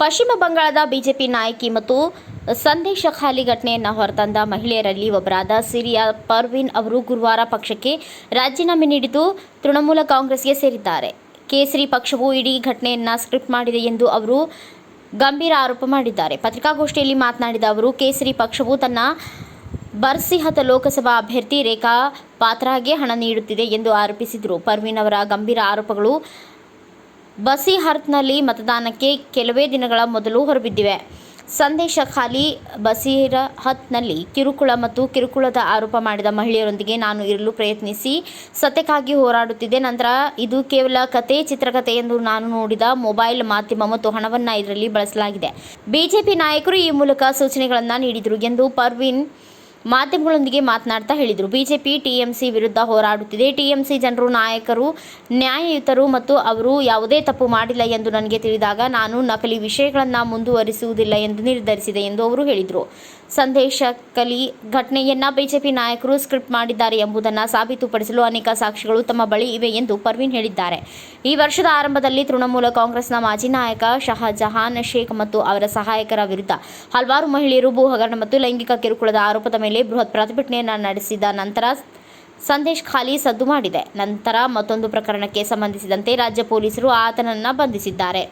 ಪಶ್ಚಿಮ ಬಂಗಾಳದ ಬಿಜೆಪಿ ನಾಯಕಿ ಮತ್ತು ಸಂದೇಶ ಖಾಲಿ ಘಟನೆಯನ್ನು ಹೊರತಂದ ಮಹಿಳೆಯರಲ್ಲಿ ಒಬ್ಬರಾದ ಸಿರಿಯಾ ಪರ್ವಿನ್ ಅವರು ಗುರುವಾರ ಪಕ್ಷಕ್ಕೆ ರಾಜೀನಾಮೆ ನೀಡಿದ್ದು ತೃಣಮೂಲ ಕಾಂಗ್ರೆಸ್ಗೆ ಸೇರಿದ್ದಾರೆ. ಕೇಸರಿ ಪಕ್ಷವು ಇಡೀ ಘಟನೆಯನ್ನು ಸ್ಕ್ರಿಪ್ಟ್ ಮಾಡಿದೆ ಎಂದು ಅವರು ಗಂಭೀರ ಆರೋಪ ಮಾಡಿದ್ದಾರೆ. ಪತ್ರಿಕಾಗೋಷ್ಠಿಯಲ್ಲಿ ಮಾತನಾಡಿದ ಅವರು, ಕೇಸರಿ ಪಕ್ಷವು ತನ್ನ ಬರ್ಸಿಹತ ಲೋಕಸಭಾ ಅಭ್ಯರ್ಥಿ ರೇಖಾ ಪಾತ್ರಾಗೆ ಹಣ ನೀಡುತ್ತಿದೆ ಎಂದು ಆರೋಪಿಸಿದರು. ಪರ್ವಿನ್ ಅವರ ಗಂಭೀರ ಆರೋಪಗಳು ಬಸಿಹರ್ತ್ನಲ್ಲಿ ಮತದಾನಕ್ಕೆ ಕೆಲವೇ ದಿನಗಳ ಮೊದಲು ಹೊರಬಿದ್ದಿವೆ. ಸಂದೇಶ ಖಾಲಿ ಬಸೀರಹತ್ನಲ್ಲಿ ಕಿರುಕುಳ ಮತ್ತು ಕಿರುಕುಳದ ಆರೋಪ ಮಾಡಿದ ಮಹಿಳೆಯರೊಂದಿಗೆ ನಾನು ಇರಲು ಪ್ರಯತ್ನಿಸಿ ಸತ್ಯಕ್ಕಾಗಿ ಹೋರಾಡುತ್ತಿದ್ದೆ. ನಂತರ ಇದು ಕೇವಲ ಕತೆ ಚಿತ್ರಕಥೆ ಎಂದು ನಾನು ನೋಡಿದ ಮೊಬೈಲ್ ಮಾಧ್ಯಮ ಮತ್ತು ಹಣವನ್ನು ಇದರಲ್ಲಿ ಬಳಸಲಾಗಿದೆ. ಬಿಜೆಪಿ ನಾಯಕರು ಈ ಮೂಲಕ ಸೂಚನೆಗಳನ್ನು ನೀಡಿದರು ಎಂದು ಪರ್ವೀನ್ ಮಾಧ್ಯಮಗಳೊಂದಿಗೆ ಮಾತನಾಡ್ತಾ ಹೇಳಿದರು. ಬಿಜೆಪಿ, ಟಿಎಂಸಿ ವಿರುದ್ಧ ಹೋರಾಡುತ್ತಿದೆ. ಟಿಎಂಸಿ ಜನರು, ನಾಯಕರು, ನ್ಯಾಯಯುತರು ಮತ್ತು ಅವರು ಯಾವುದೇ ತಪ್ಪು ಮಾಡಿಲ್ಲ ಎಂದು ನನಗೆ ತಿಳಿದಾಗ ನಾನು ನಕಲಿ ವಿಷಯಗಳನ್ನು ಮುಂದುವರಿಸುವುದಿಲ್ಲ ಎಂದು ನಿರ್ಧರಿಸಿದೆ ಎಂದು ಅವರು ಹೇಳಿದರು. ಸಂದೇಶ ಕಲಿ ಘಟನೆಯನ್ನ ಬಿಜೆಪಿ ನಾಯಕರು ಸ್ಕ್ರಿಪ್ಟ್ ಮಾಡಿದ್ದಾರೆ ಎಂಬುದನ್ನು ಸಾಬೀತುಪಡಿಸಲು ಅನೇಕ ಸಾಕ್ಷಿಗಳು ತಮ್ಮ ಬಳಿ ಇವೆ ಎಂದು ಪರ್ವೀನ್ ಹೇಳಿದ್ದಾರೆ. ಈ ವರ್ಷದ ಆರಂಭದಲ್ಲಿ ತೃಣಮೂಲ ಕಾಂಗ್ರೆಸ್ನ ಮಾಜಿ ನಾಯಕ ಶಹಜಹಾನ್ ಶೇಖ್ ಮತ್ತು ಅವರ ಸಹಾಯಕರ ವಿರುದ್ಧ ಹಲವಾರು ಮಹಿಳೆಯರು ಭೂ ಮತ್ತು ಲೈಂಗಿಕ ಕಿರುಕುಳದ ಆರೋಪದ ಮೇಲೆ ಬೃಹತ್ ಪ್ರತಿಭಟನೆಯನ್ನು ನಡೆಸಿದ ನಂತರ ಸಂದೇಶ್ ಖಾಲಿ ಸದ್ದು ಮಾಡಿದೆ. ನಂತರ ಮತ್ತೊಂದು ಪ್ರಕರಣಕ್ಕೆ ಸಂಬಂಧಿಸಿದಂತೆ ರಾಜ್ಯ ಪೊಲೀಸರು ಆತನನ್ನು ಬಂಧಿಸಿದ್ದಾರೆ.